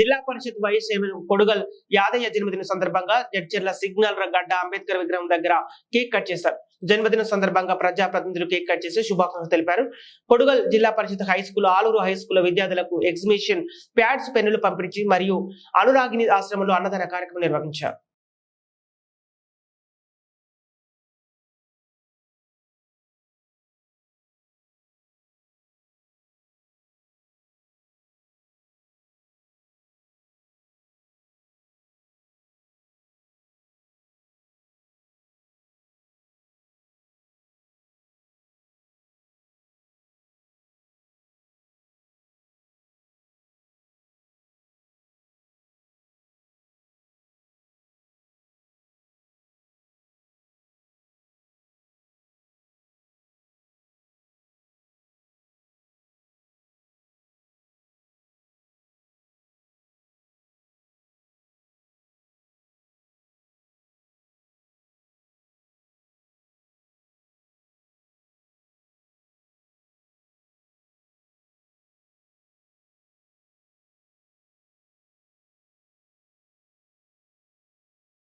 జిల్లా పరిషత్ వైఎస్ కొడుగల్ యాదయ్య జన్మదిన సందర్భంగా జడ్చర్ల సిగ్నల్ గడ్డ అంబేద్కర్ విగ్రహం దగ్గర కేక్ కట్ చేశారు. జన్మదిన సందర్భంగా ప్రజాప్రతినిధులు కేక్ కట్ చేసి శుభాకాంక్షలు తెలిపారు. Kodangal zilla parishad high school Aluru high school విద్యార్థులకు ఎగ్జిబిషన్ ప్యాడ్స్ పెన్నులు పంపించి మరియు అనురాగిని ఆశ్రమంలో అన్నదాన కార్యక్రమం నిర్వహించారు.